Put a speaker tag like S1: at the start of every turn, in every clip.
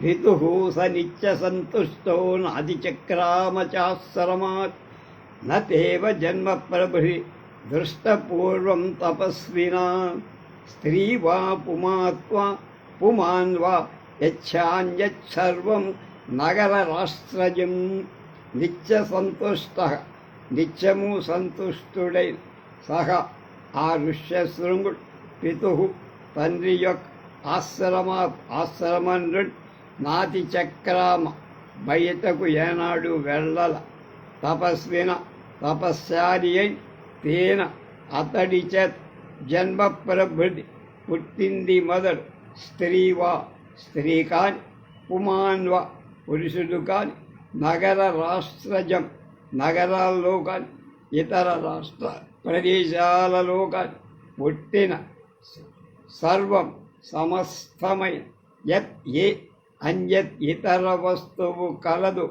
S1: పితుః స నిత్యసంతుష్టో నాదిచక్రామచాశ్రమాత్ నేవ జన్మ ప్రభృ దృష్టపూర్వం తపస్వినా స్త్రీ వా పుమాత్వా పుమాన్ వా యచ్చాన్యత్సర్వం నగరరాష్ట్రజం నిత్యసంతుష్ట నిత్యము సంతుష్టుడై సహ ఆ ఋష్యశృంగుడు పితు తండ్రి యొక్క ఆశ్రమా ఆశ్రమం నుండి నాతి చక్రామ బయటకు ఏనాడు వెళ్ళల. తపస్విన తపస్సారి అయి తేన అతడి చేత్ జన్మ ప్రభృతి పుట్టింది మొదలు స్త్రీవా స్త్రీ కాని పుమాన్వా పురుషుడు కాని నగర రాష్ట్రజం నగరాల్లో కాని ఇతర రాష్ట్ర ప్రదేశాలలో కాని పుట్టిన సర్వం సమస్తమైన యత్ ఏ అన్యత్ ఇతర వస్తువు కలదు.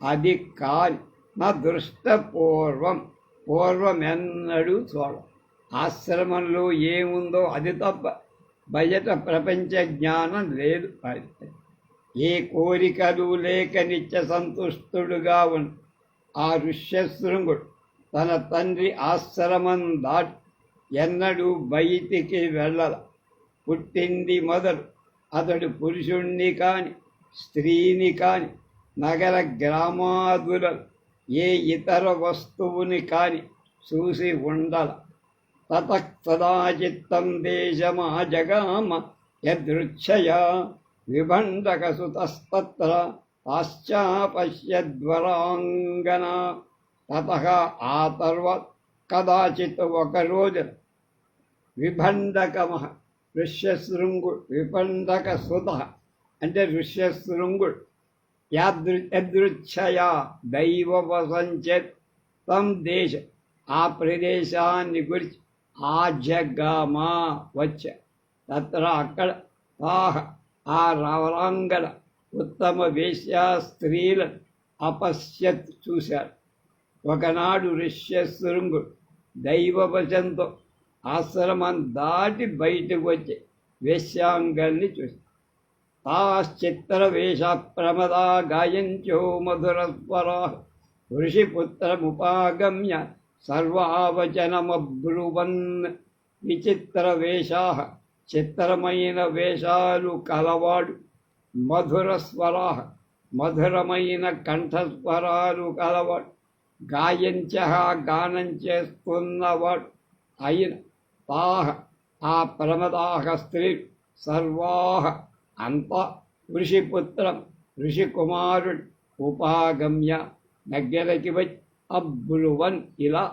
S1: అది కాని నా దృష్టపూర్వం పూర్వం ఎన్నడూ చూడ ఆశ్రమంలో ఏముందో అది తప్ప బయట ప్రపంచ జ్ఞానం లేదు ఏ కోరికలు లేక నిత్య సంతుష్టుడుగా ఉన్న ఆ ఋష్యశృంగుడు తన తండ్రి ఆశ్రమం దాటి ఎన్నడూ బయటికి వెళ్ళల. పుట్టింది మొదలు అతడు పురుషుణ్ణి కాని స్త్రీని కాని నగర గ్రామాదుల ఏ ఇతర వస్తువుని కాని చూసి ఉండల. తతక్తదాచిత్తం దేశమా జగామ యదృచ్ఛయా విభండకసుతస్తత్ర పాశ్చాపశ్యద్వరాంగన. తత ఆ తర్వాత కదాచిత్ ఒకరోజు విభండకమ ఋష్యశృంగుడు విభండక సుత అంటే ఋష్యశృంగుడు. యాదృ యదృచ్ఛయా దైవవసంచేత్ తం దేశ ఆ ప్రదేశాన్ని గురించి ఆజగామా వచ్చ. తత్ర అక్కడ తాహ ఆ రవరాంగల ఉత్తమ వేశ్యా స్త్రీలను అపశ్యత్ చూశారు. ఒకనాడు ఋష్యశృంగుడు దైవవశంతో ఆశ్రమం దాటి బయటకు వచ్చి వేశ్యాంగల్ని చూసి. తాశ్చిత్ర వేష ప్రమదా గాయంచో మధురస్వరా ఋషిపుత్రముపాగమ్య సర్వావచనమబ్రువన్ విచిత్ర వేషా. చిత్రమైన వేషాలు కలవాడు మధుర స్వరా. మధురమైన కంఠస్వరాలు కలవాడు. గాయంచ గానం చేస్తున్నవాడు. అయిన తాహ ఆ ప్రమదాహ స్త్రీ సర్వాహ అంత ఋషిపుత్రం ఋషికుమారుడు ఉపాగమ్య దగ్గరకి వచ్చి అబ్రువన్ ఇలా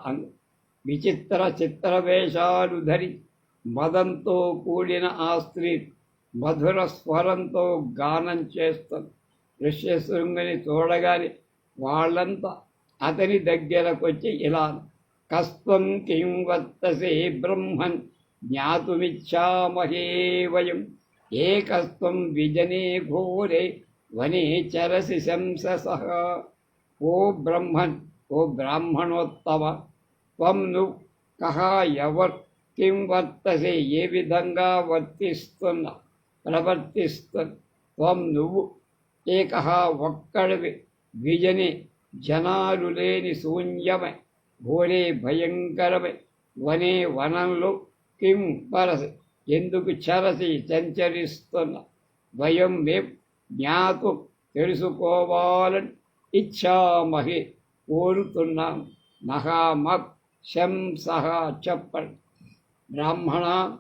S1: విచిత్ర చిత్ర ధరి మదంతో కూడిన ఆ స్త్రీ మధుర స్వరంతో గానం చేస్తుంది ఋష్యశృంగుని చూడగానే వాళ్ళంతా అతని దగ్గరకొచ్చి ఇలా कस्तम किं वत्तसे ब्रह्मन् ज्ञातुमिच्छामहे वयम्। एकस्त्वं विजने घोरे, वने चरसि शंससः। को ब्रह्मन् को ब्राह्मणोत्तम, त्वं नु कः यवर् किं वर्तसे ये विधङ्गा वर्तिस्त्वन् प्रवर्तिस्त्वन् त्वं नुवु एकः वक्कळ्वे द्विजने जनारुलेनि शून्यमय శూన్యమై ఘోరే భయంకరమై వనే వనంలో కిం పరసి ఎందుకు చరసి సంచరిస్తున్న భయం మేం జ్ఞాతు తెలుసుకోవాలని ఇచ్చామహి కోరుతున్నాం. మహామత్ శంసహ చెప్పండి. బ్రాహ్మణ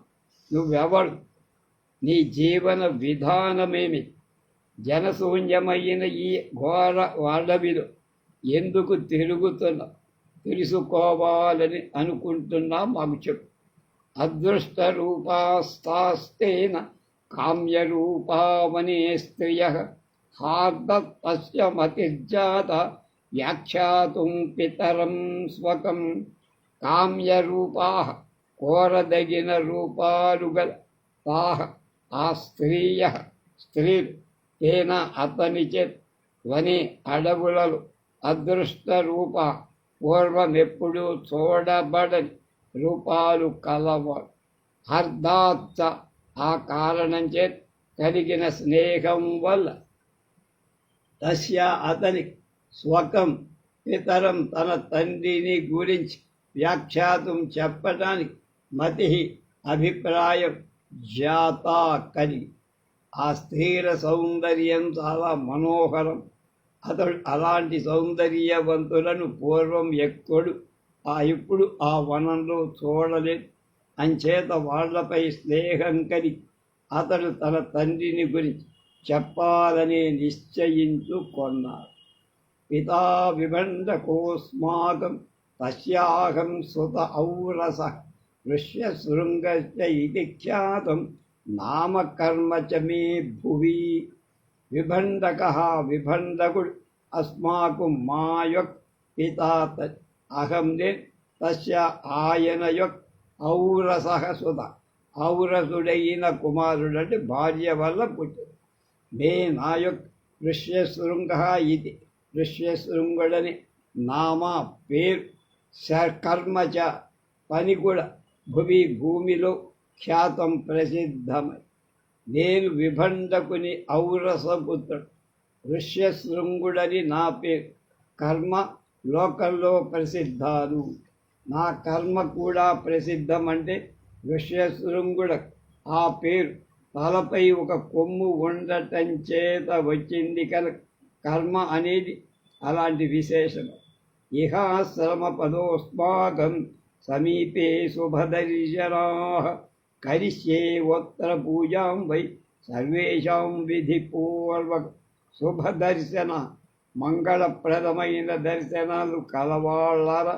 S1: నువ్వెవడు నీ జీవన విధానమేమి? జనశూన్యమైన ఈ ఘోర అడవిలో ఎందుకు తిరుగుతున్నావు? తెలుసుకోవాలని అనుకుంటున్నా మాకు చెప్పు. అదృష్ట రూపాస్తాస్తేన కామ్యరూపావనే స్త్రియ హార్దత్య మతిర్జాత వ్యాఖ్యాతుం పితరం స్వకం. కామ్యరూపా కోరదగిన రూపాలు గల తాహ ఆ స్త్రీయ స్త్రీలు తేన అతని వని అడవులలో అదృష్ట రూప పూర్వమెప్పుడు చూడబడని రూపాలు కలవాడు అర్ధాత్త ఆ కారణం చేత కలిగిన స్నేహం వల్ల. తస్య అతని స్వకం పితరం తన తండ్రిని గురించి వ్యాఖ్యాతం చెప్పటానికి మతి అభిప్రాయం జాతా కలిగి ఆ స్త్రీల సౌందర్యం చాలా మనోహరం. అతడు అలాంటి సౌందర్యవంతులను పూర్వం ఎక్కడు ఆ ఇప్పుడు ఆ వనంలో చూడలేదు అంచేత వాళ్ళపై స్నేహం కలిగి అతడు తన తండ్రిని గురించి చెప్పాలని నిశ్చయించుకొన్నాడు పితా విభండకోస్మాకం తస్యాహం సుత ఔరస ఋష్యశృంగశ్చ ఇది ఖ్యాతం. నామకర్మ చ మే భువి. విభండక విభండకుడు అస్మాకు మా యొక్ పితా త- అహం నేను తస్య ఆయన యొక్ ఔరస సుత ఔరసుడైన కుమారుడంటే భార్య వల్ల పుట్టింది మే నా యొక్ ఋష్యశృంగ ఇది ఋష్యశృంగుడని నామా పేరు స- కర్మ పని కూడా భువి భూమిలో ఖ్యాతం ప్రసిద్ధమై నేను విభండకుని ఔరసపుత్రుడు ఋష్యశృంగుడని నా పేరు కర్మ లోకంలో ప్రసిద్ధాలు నా కర్మ కూడా ప్రసిద్ధమంటే ఋష్యశృంగుడ ఆ పేరు. తలపై ఒక కొమ్ము ఉండటం చేత వచ్చింది కనుక కర్మ అనేది అలాంటి విశేషం. ఇహ శ్రమ పదోస్మాకం సమీపే శుభదర్శనా. కరిష్యే ఉత్తర పూజాం వై సర్వేషాం విధిపూర్వక శుభదర్శన మంగళప్రదమైన దర్శనాలు కలవాళ్ళర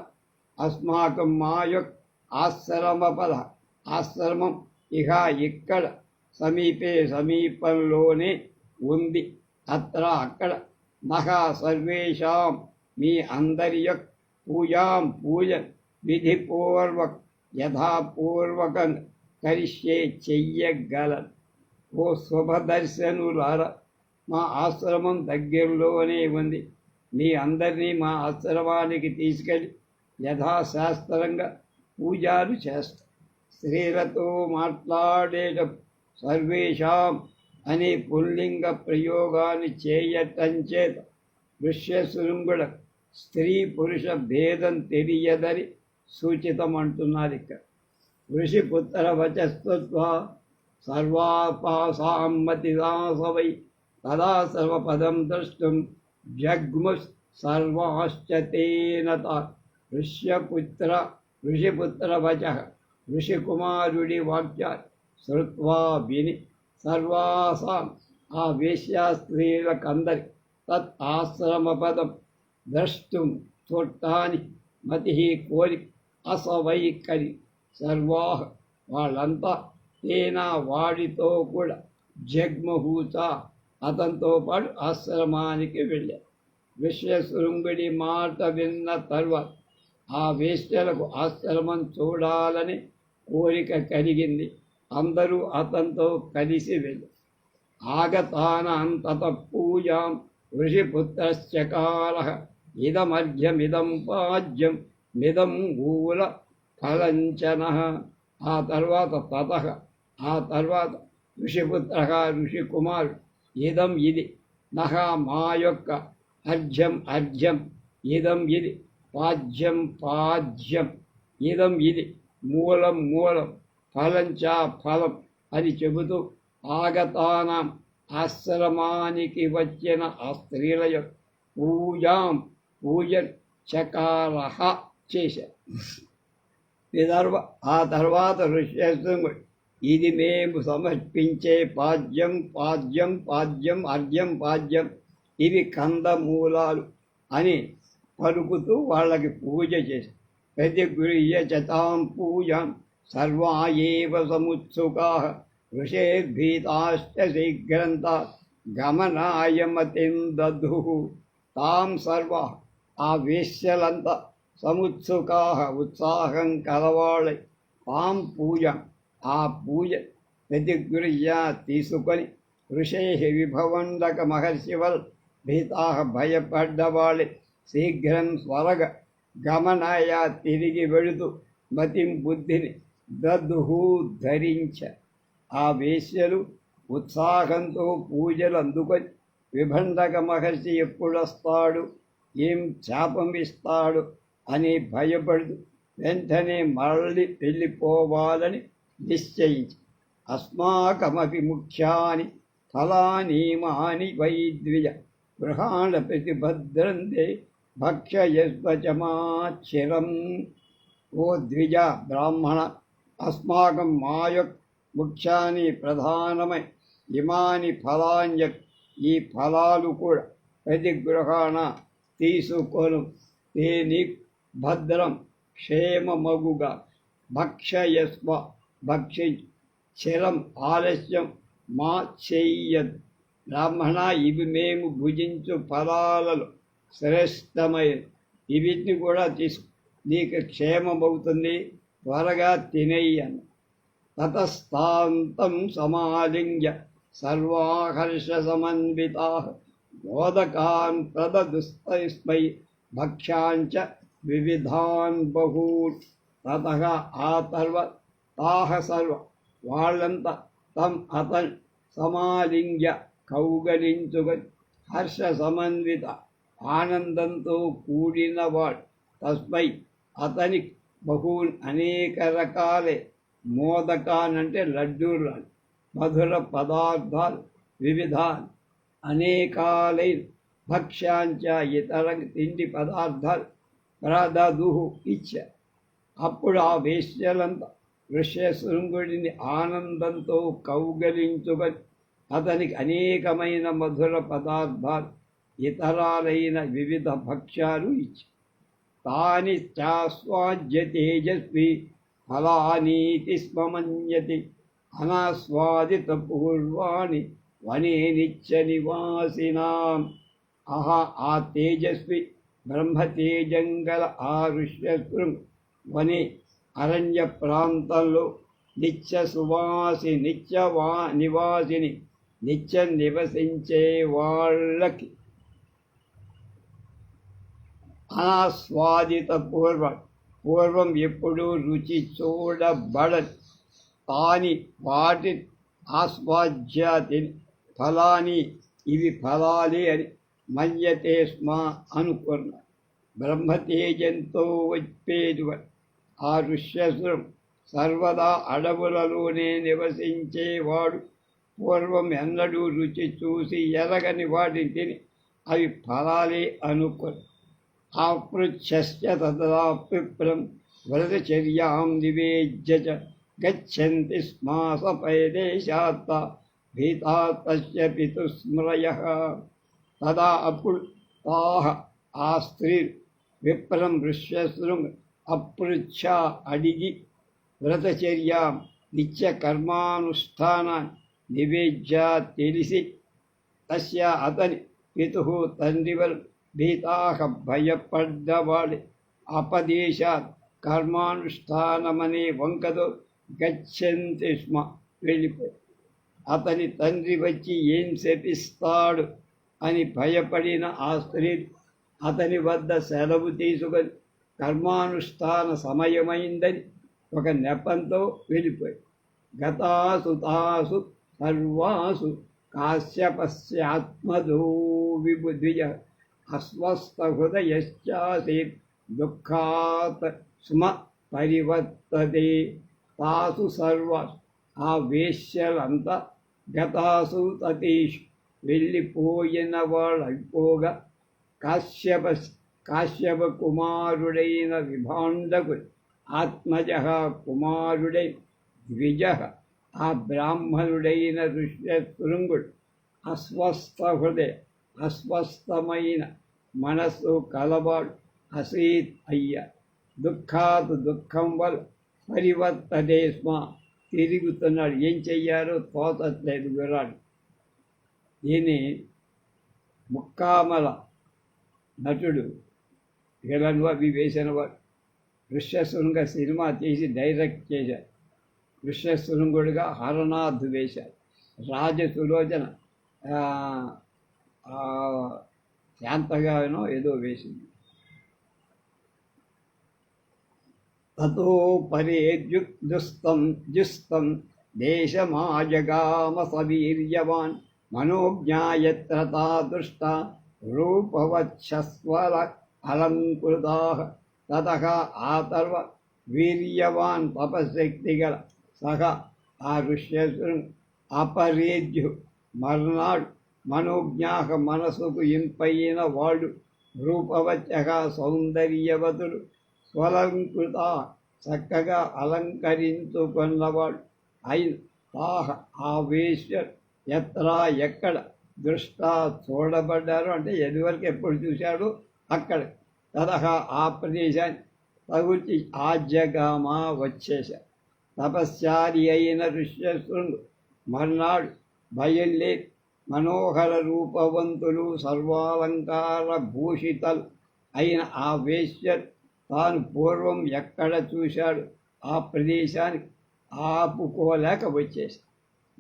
S1: అస్మాకం మా యొక్క ఆశ్రమ పద ఆశ్రమం ఇహ ఇక్కడ సమీపే సమీపంలోనే ఉంది అత్ర అక్కడ మహా సర్వేషాం మీ అందరి యొక్క పూజాం పూజ విధిపూర్వక యథాపూర్వకం కరిషే చెయ్యగలరు ఓ శుభదర్శనులారా మా ఆశ్రమం దగ్గరలోనే ఉంది మీ అందరినీ మా ఆశ్రమానికి తీసుకెళ్ళి యథాశాస్త్రంగా పూజలు చేస్తా స్త్రీలతో మాట్లాడేటప్పుడు సర్వేషాం అనే పుల్లింగ ప్రయోగాన్ని చేయటం చేత దృశ్యశృంగుడ స్త్రీ పురుష భేదం తెలియదని సూచితమంటున్నారు ఇక్కడ ఋషిపుత్ర వచస్త్వా సర్వాపాసామతిదాసవై తదా సర్వపదం ద్రష్టుం జగ్ము సర్వాశ్చ తేన ఋష్యపుత్ర ఋషిపుత్ర వచ ఋషికుమారుడి వాక్య శ్రుత్వా విని సర్వాసాం ఆ వేశ్యాస్త్రీలకందరి తత్ ఆశ్రమపదం ద్రష్టుం చూడటాని మతి కోరి అసవైకరి సర్వా వాళ్ళంతా తేనా వాడితో కూడా జగ్మహూత అతనితో పాటు ఆశ్రమానికి వెళ్ళారు. విశ్వశృంగుడి మాట విన్న తర్వాత ఆ వేశ్యలకు ఆశ్రమం చూడాలని కోరిక కలిగింది. అందరూ అతనితో కలిసి వెళ్ళారు. ఆగతానంతత పూజాం ఋషిపుత్రశ్చకార ఇదమర్ఘ్యమిదం పాజ్యం మిదం ఊల ఫలంచన ఆ తర్వాత తత ఆ తర్వాత ఋషిపుత్ర ఋషికుమారుడు ఇదం ఇది. నహ మా యొక్క అర్ఘ్యం అర్ఘ్యం. ఇదం ఇది పాజ్యం పాజ్యం ఇదం ఇది మూలం మూలం. ఫలం ఫలం అని చెబుతూ ఆగతానాం. ఆశ్రమానికి వచ్చిన ఆ స్త్రీల యొక్క పూజాం పూజ చకారహ చేశారు. విదర్భ ఆ తర్వాత ఋష్యశృంగుడు ఇది మేము సమర్పించే పాద్యం పాద్యం పాద్యం అర్ఘ్యం పాద్యం. ఇవి కందమూలాలు అని పలుకుతూ వాళ్ళకి పూజ చేసి ప్రతిగృహ్య చతాం పూజం సర్వాయేవ సముత్సుకా ఋషేర్భీతాశ్చ శీఘ్రంత గమనాయమతిం దధు తాం సర్వ ఆ వేశ్యలంతా సముత్సుకాహ ఉత్సాహం కలవాళ్ళై పాం పూజ. ఆ పూజ ప్రతిగృహ్య తీసుకొని ఋషే విభవందక మహర్షివల్ భీతా భయపడ్డవాళ్ళే శీఘ్రం స్వరగ గమనాయ తిరిగి వెళుతూ మతిం బుద్ధిని దద్దుహు ధరించ. ఆ వేశ్యలు ఉత్సాహంతో పూజలు అందుకొని విభండక మహర్షి ఎప్పుడొస్తాడు? ఏం శాపం ఇస్తాడు? అని భయపడుతూ వెంటనే మరలి వెళ్ళిపోవాలని నిశ్చయించి అస్మాకమపి ముఖ్యాని ఫలానీమాని వైద్విజ గృహాణ ప్రతిభద్రంతే భక్ష్యస్వచమాచిరం ఓ ద్విజ బ్రాహ్మణ అస్మాకం మాయొక్ ముఖ్యాన్ని ప్రధానమై ఇమాని ఫలాంజ ఈ ఫలాలు కూడా ప్రతి గృహాణ తీసుకొను. తేని భద్రం క్షేమమగుగా. భక్షయస్వ భక్షి చిరం ఆలస్యం మా చెయ్యదు. బ్రాహ్మణ ఇవి మేము భుజించు ఫలాలలో శ్రేష్టమైన ఇవిటిని కూడా తీసు నీకు క్షేమమవుతుంది త్వరగా తినేయను తతస్థాంతం సమాలింగ్య సర్వాహర్ష సమన్వితా మోదకాన్ ప్రదదుస్తస్మై భక్ష్యాంచ వివిధాన్ బహూన్ తత ఆ తర్వ తాహ సర్వ వాళ్ళంతా తం అతన్ సమాలింగ్య కౌగలించుకొని హర్ష సమన్విత ఆనందంతో కూడినవాడు తస్మై అతని బహూన్ అనేక రకాలే మోదకానంటే లడ్డూలు మధుర పదార్థాలు వివిధాలు అనేకాలైన భక్ష్యాంచ ఇతర తిండి పదార్థాలు ప్రదదు ఇచ్చారు అప్పుడు ఆ వేశ్యలంతా ఋష్యశృంగుడిని ఆనందంతో కౌగలించుకొని అతనికి అనేకమైన మధుర పదార్థాలు ఇతరాలైన వివిధ భక్ష్యాలు ఇచ్చి తాని చాస్వాజ్య తేజస్వి ఫలానీతి స్మమన్యతి అనాస్వాదిత పూర్వాణి వనే నిత్య నివాసినాం. అహ ఆ తేజస్వి బ్రహ్మతేజంగల ఆ వని అరణ్య ప్రాంతంలో నిత్య సువాసి నిత్య వా నివాసిని నిత్యం నివసించే వాళ్ళకి అనాస్వాదిత పూర్వం పూర్వం ఎప్పుడూ రుచి చూడబడ తాని వాటి ఆస్వాద్యాతి ఫలాని ఇవి ఫలాలే అని మయ్యతే స్మ అనుకున్న బ్రహ్మతేజంతో వచ్చేటువంటి ఆ ఋష్యసురం సర్వదా అడవులలోనే నివసించేవాడు. పూర్వం ఎన్నడూ రుచి చూసి ఎరగని వాటిని తిని అవి ఫలాలే అనుకుని ఆపృచ్ఛస్య తదా పిప్రం వ్రతచర్యాం నివేద్య గచ్చంతి స్మాసపైదేశాత్త భీతా పితుస్మృయ తదా అప్పుడు తాహ ఆ స్త్రీ విప్రం ఋష్యశ్రం అపృచ్ఛ అడిగి వ్రతచర్య నిత్య కర్మానుష్ఠాన నివేద్య తెలిసి తస్య అతని పితు తండ్రివల్ భీతాహ భయపడ్డవాడి అపదేశ కర్మానుష్ఠానమనే వంకతో గచ్చంతి స్మ వెళ్ళిపోయి. అతని తండ్రి వచ్చి ఏం శపిస్తాడు? అని భయపడిన ఆ స్త్రీ అతని వద్ద సెలవు తీసుకొని కర్మానుష్ఠాన సమయమైందని ఒక నెపంతో వెళ్ళిపోయి. గతాసు తాసు సర్వాసు కాశ్యపశ్చాత్మదో అస్వస్థ అస్వస్థహృదయశ్చాసి దుఃఖాత్ స్మ పరివర్తతే. తాసు సర్వ ఆ వేశ్యలంతా గతాసు తతీషు వెళ్ళిపోయిన వాళ్ళైపోగా కాశ్యప కాశ్యప కుమారుడైన విభాండకు ఆత్మజ కుమారుడై ద్విజ ఆ బ్రాహ్మణుడైన ఋష్యశృంగుడు అస్వస్థ హృదయ అస్వస్థమైన మనస్సు కలవాడు అసీత్ అయ్య. దుఃఖాత్ దుఃఖం వల్ల పరివర్తనే స్మ. తిరుగుతున్నాడు. ఏం చెయ్యారో తోచట్లేదు విరాడు దీని ముక్కామల నటుడు విలన్వ అవి వేసిన వాడు ఋష్యశృంగ సినిమా తీసి డైరెక్ట్ చేశారు. ఋష్యశృంగుడిగా హరనాథ్ వేశారు. రాజసులోచన శాంతగానో ఏదో వేసింది. తతో దుస్తం జుస్తం దేశమాజగామ సవీర్యవాన్. మనోజ్ఞాయత్ర తాదృష్ట రూపవచ్చస్వర అలంకృతా తత ఆతర్వ వీర్యవాన్ తపశక్తిగల సహ ఆ ఋష్యేశ్వరుని అపరేద్యు మర్నాడు మనోజ్ఞాక మనసుకు ఇంపైన వాడు రూపవచ్చక సౌందర్యవతుడు స్వలంకృత చక్కగా అలంకరించుకున్నవాడు అయిన తాహ ఆవేశ్వర్ ఎత్రా ఎక్కడ? దృష్ట చూడబడ్డారు. అంటే ఎదివరకు ఎప్పుడు చూశాడు? అక్కడ. తదహా ఆ ప్రదేశాన్ని. తగుచి ఆజ్యగామా వచ్చేశారు తపశ్చారి అయిన ఋష్యశృంగు మర్నాడు బయలుదేరి మనోహర రూపవంతులు సర్వాలంకార భూషితలు అయిన ఆ వేశ్య తాను పూర్వం ఎక్కడ చూశాడు? ఆ ప్రదేశానికి ఆపుకోలేక వచ్చేసి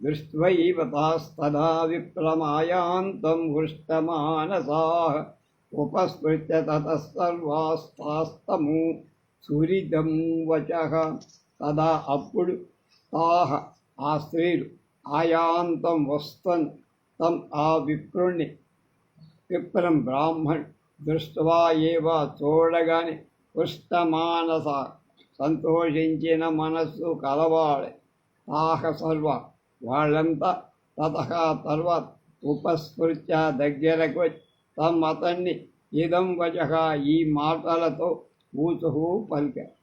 S1: దృష్ట్వైవ తాస్తదా విప్లమాయాంతం హృష్టమానసా ఉపస్పృత్య తతసర్వాస్తాస్తము సురిదం వచ తదా అప్పుడు తాహ ఆ స్త్రీలు ఆయాంతం వస్తన్ తం ఆ విప్రుణ్ణి విప్రం బ్రాహ్మణ్ దృష్ట్వా ఏవ చూడగానే పుష్టమానస సంతోషించిన మనస్సు కలవాడే తాహ సర్వ వాళ్ళంతా తతహా తర్వాత ఉపస్ఫృత్య దగ్గరకు వచ్చి తమ అతన్ని ఇదం వచహ ఈ మాటలతో ఊచుహు పలికారు.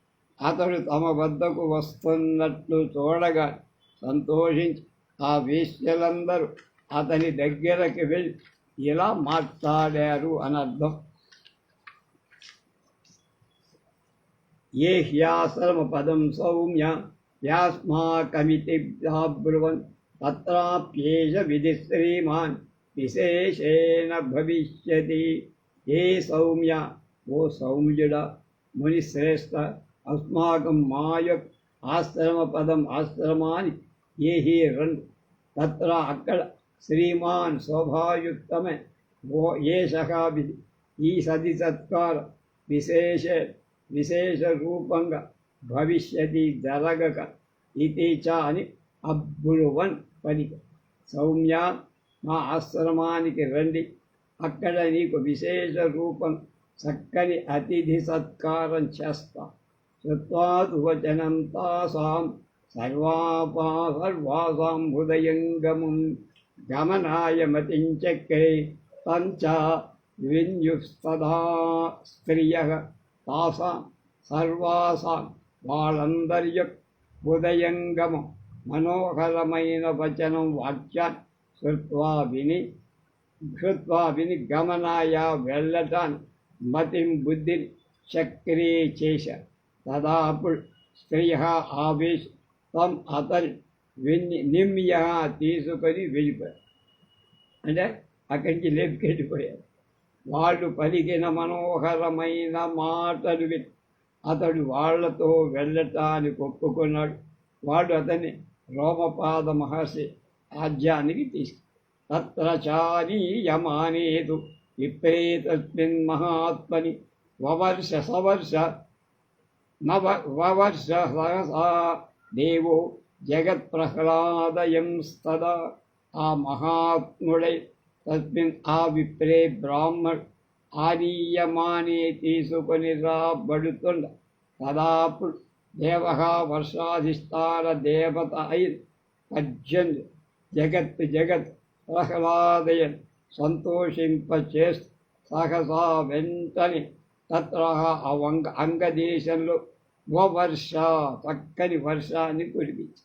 S1: అతడు తమ వద్దకు వస్తున్నట్లు చూడగా సంతోషించి ఆ వేశ్యలందరూ అతని దగ్గరకు వెళ్ళి ఇలా మాట్లాడారు అని అర్థం ఏ హ్యాశ్రమ పదం సౌమ్య యాస్మాకమితి బ్రువన్ తత్రాప్యేష విధి శ్రీమాన్ విశేషేణ భవిష్యతి ఏ సౌమ్య ఓ సౌమ్యుడ మునిశ్రేష్ఠ అస్మాకం మాయ ఆశ్రమ పదం ఆశ్రమాన్ని ఏ హి రెండు తత్ర అక్కడ శ్రీమాన్ శోభాయుక్తమే ఓ ఏష విధి ఈ సది సత్కార విశేష విశేష రూపంగా భవిష్యతి జరగక ఇది చ అని అబ్బురువన్ పలిక సౌమ్య మా ఆశ్రమానికి రండి. అక్కడ నీకు విశేష రూపం చక్కని అతిథి సత్కారం చేస్తా. శ్రుత్వాతు తాసాం సర్వాపా సర్వాసాం హృదయంగమం గమనాయ మతించక్రే పంచ విన్యుస్తదా స్త్రియ తాసాం సర్వాసాం వాళ్ళందరి యొక్క ఉదయంగమం మనోహరమైన వచనం వాక్యాన్ని శృత్వా విని శృత్వా విని గమనాయ వెళ్ళటాన్ని మతిం బుద్ధిని చక్రీ చేశారు తదా అప్పుడు ఆవేశ తం అతని విన్ని నిమ్య తీసుకొని వెళ్ళిపోయారు అంటే అక్కడి నుంచి లేపుకెళ్ళిపోయారు. వాళ్ళు పలికిన మనోహరమైన మాటలు విని అతడు వాళ్ళతో వెళ్ళటానికి ఒప్పుకున్నాడు వాడు అతన్ని రోమపాద మహర్షి రాజ్యానికి తీసుకు తత్ర చారీయమానేదు విప్రేతస్మిన్ మహాత్మని వవర్ష సవర్ష నవ వవర్ష సహసా దేవో జగత్ప్రహ్లాదయం సదా. ఆ మహాత్ముడై తస్మిన్ ఆ విప్రే బ్రాహ్మణ్ ఆనీయమానే తీసుకొని రాబడుతుండ తదాప్పుడు దేవ వర్షాధిష్టాన దేవత అయిన పద్యందు జగత్ జగత్ ప్రహ్లాదయన్ సంతోషింపచేస్తూ సహసా వెంటనే తత్ర అవంగ అంగదేశంలో ఓ వర్ష చక్కని వర్షాన్ని కురిపించి.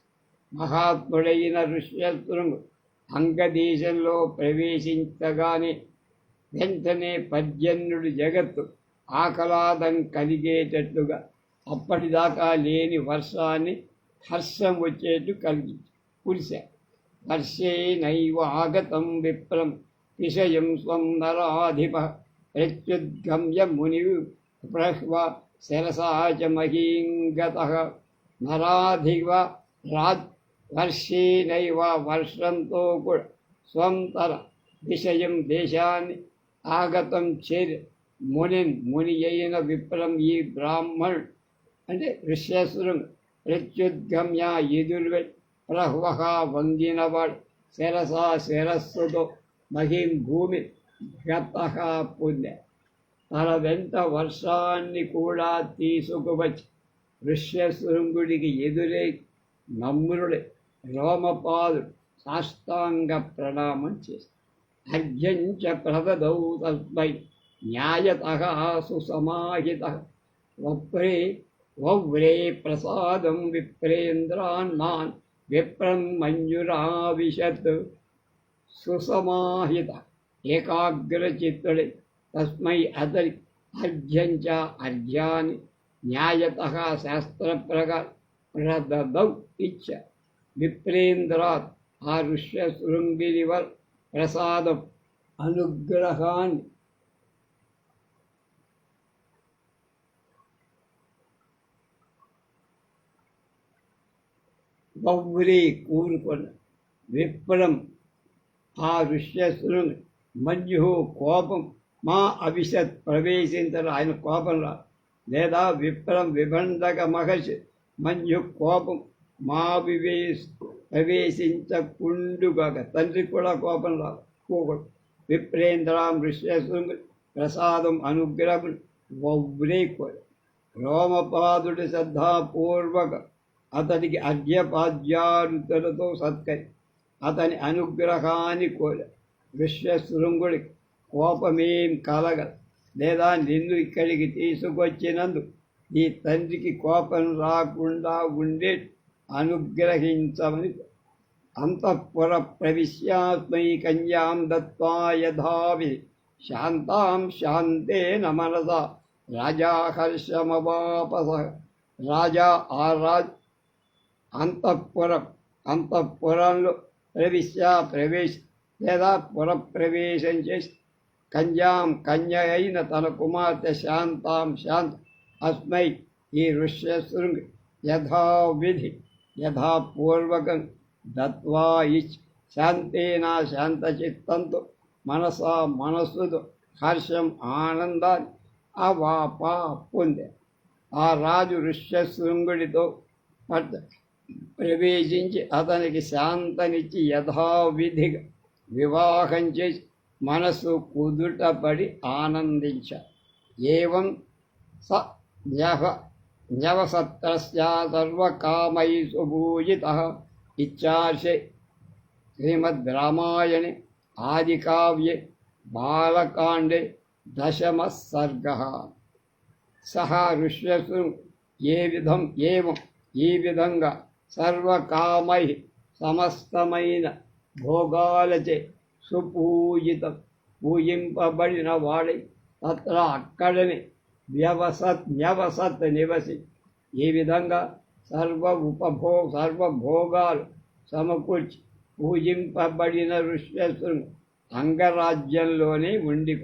S1: మహాత్ముడైన ఋష్యశృంగు అంగదేశంలో ప్రవేశించగానే వెంటనే పర్జన్యుడు జగత్తు ఆకలాదం కలిగేటట్లుగా అప్పటిదాకా లేని వర్షాన్ని హర్షం వచ్చేట్టు కలిగించి కురిశారు హర్షేనైవ ఆగతం విప్రం విషయం స్వం నరాధిప ప్రత్యుద్గమ్య ముని ప్రహ్వ శరసా చ మహీంగత. నరాధివ రాజ్ వర్షేనైవ వర్షంతో కూడా స్వం తర విషయం దేశాన్ని ఆగతం చేరి ముని ముని అయిన విప్రం ఈ బ్రాహ్మణ్ అంటే ఋష్యసురం ప్రత్యుద్గమ్య ఎదురు ప్రహ్వహ వంగినవాడు. శిరసా శిరస్సుతో మహిం భూమి గత పుణ్య తన వెంట వర్షాన్ని కూడా తీసుకువచ్చి ఋష్యశృంగుడికి ఎదురే నమ్రుడే రోమపాదుడు సాష్టాంగ ప్రణామం చేసి हज्यञ्च प्रददौ तस्मै न्यायतः सुसमाहितः वप्रे वव्रे प्रसादं विप्रेन्द्रान्नान् विप्रं मञ्जुराविशत् सुसमाहितः। एकाग्रचित्तले तस्मै अदरि अर्घ्यञ्च अर्घ्यानि न्यायतः शास्त्रप्रददौ इच्छ। विप्रेन्द्रात् आरुष्य ప్రసాదం అనుగ్రహాన్ని బౌరి కూరుకొన్న విప్రం ఆ ఋష్యశృంగి మంజు కోపం మా అవిషత్ ప్రవేశించరు ఆయన కోపం రా లేదా విప్రం విభండక మహర్షి మంజు కోపం మా వివేశ ప్రవేశించకుండుగా తండ్రి కూడా కోపం రా పోకూడదు విప్రేంద్రాం ఋష్యశృంగి ప్రసాదం అనుగ్రహం వవ్రేకోరు రోమపాదుడి శ్రద్ధాపూర్వక అతనికి అర్ఘ్యపాద్యారుతులతో సత్కరి. అతని అనుగ్రహాన్ని కోర. విశ్వశృంగుడి కోపమేం కలగ. లేదా నిన్ను ఇక్కడికి తీసుకొచ్చినందు నీ తండ్రికి కోపం రాకుండా ఉండే అనుగ్రహించమని అంతఃపుర ప్రవిశ్యాత్మై కన్యాం దత్వా యథావి శాంతాం శాంతేన మనస రాజా హర్షమవాపస. రాజా ఆ రాజ్ అంతఃపురం అంతఃపురంలో ప్రవిశ్య ప్రవేశ లేదా పురప్రవేశం చేసి కన్యాం కన్య అయిన తన కుమార్తె శాంతాం శాంత అస్మై ఈ ఋష్యశృంగ్ యథావిధి. యథాపూర్వకం దత్వా ఇచ్ శాంతేనా శాంతచిత్తంతో మనసా మనస్సుతో హర్షం ఆనందాన్ని అవాపా పొందే. ఆ రాజు ఋష్యశృంగుడితో పట్ట ప్రవేశించి అతనికి శాంతనిచ్చి యథావిధిగా వివాహం చేసి మనసు కుదుటపడి ఆనందించ. ఏవం స న్యవ న్యవసత్రస్య సర్వకామైసు భూజిత ఇచ్చార్షే శ్రీమద్ రామాయణే ఆదికావ్యే బాలకాండే దశమ సర్గ సహ ఋష్యసు ఏ విధం ఏవం ఈ విధంగా సర్వకామై సమస్తమైన భోగాలచే సుపూజితం పూజింపబడిన వాడి తత్ర అక్కడనే వ్యవసత్ వ్యవసత్ నివసి ఈ విధంగా సర్వ ఉపభో సర్వభోగాలు సమకూర్చి పూజింపబడిన ఋష్యసును అంగరాజ్యంలోనే ఉండి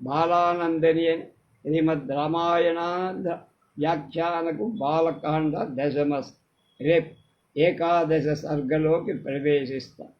S1: బాలానందని అని శ్రీమద్ రామాయణానంద వ్యాఖ్యానకు బాలకాండ దశమ రేపు ఏకాదశ సర్గలోకి ప్రవేశిస్తాం.